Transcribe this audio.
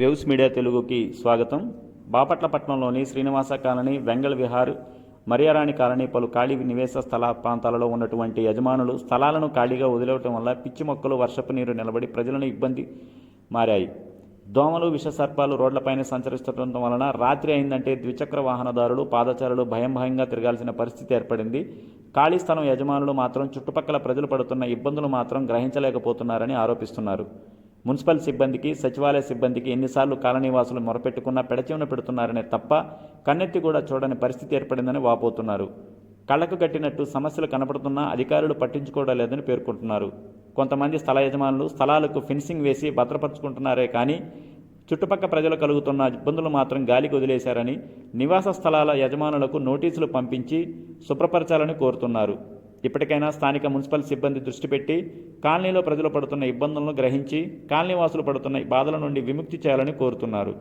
Waves media తెలుగుకి స్వాగతం. బాపట్ల పట్టణంలోని శ్రీనివాస కాలనీ వెంగళ విహార్ మరియారాణి కాలనీ పలు ఖాళీ నివేశ స్థల ప్రాంతాలలో ఉన్నటువంటి యజమానులు స్థలాలను ఖాళీగా వదిలేవటం వల్ల పిచ్చి మొక్కలు వర్షపు నీరు నిలబడి ప్రజలను ఇబ్బంది మారాయి. దోమలు విషసర్పాలు రోడ్లపైన సంచరిస్తుండటం వలన రాత్రి అయిందంటే ద్విచక్ర వాహనదారులు పాదచారులు భయం భయంగా తిరగాల్సిన పరిస్థితి ఏర్పడింది. ఖాళీ స్థలం యజమానులు మాత్రం చుట్టుపక్కల ప్రజలు పడుతున్న ఇబ్బందులు మాత్రం గ్రహించలేకపోతున్నారని ఆరోపిస్తున్నారు. మున్సిపల్ సిబ్బందికి సచివాలయ సిబ్బందికి ఎన్నిసార్లు కాలనీవాసులు మొరపెట్టుకున్నా పెడచెవిన పెడుతున్నారనే తప్ప కన్నెత్తి కూడా చూడని పరిస్థితి ఏర్పడిందని వాపోతున్నారు. కళ్ళకు కట్టినట్టు సమస్యలు కనపడుతున్నా అధికారులు పట్టించుకోవడం లేదని పేర్కొంటున్నారు. కొంతమంది స్థల యజమానులు స్థలాలకు ఫెన్సింగ్ వేసి భద్రపరుచుకుంటున్నారే కానీ చుట్టుపక్క ప్రజలు కలుగుతున్న ఇబ్బందులు మాత్రం గాలికి వదిలేశారని నివాస స్థలాల యజమానులకు నోటీసులు పంపించి శుభ్రపరచాలని కోరుతున్నారు. ఇప్పటికైనా స్థానిక మున్సిపల్ సిబ్బంది దృష్టి పెట్టి కాలనీలో ప్రజలు పడుతున్న ఇబ్బందులను గ్రహించి కాలనీవాసులు పడుతున్న బాధల నుండి విముక్తి చేయాలని కోరుతున్నారు.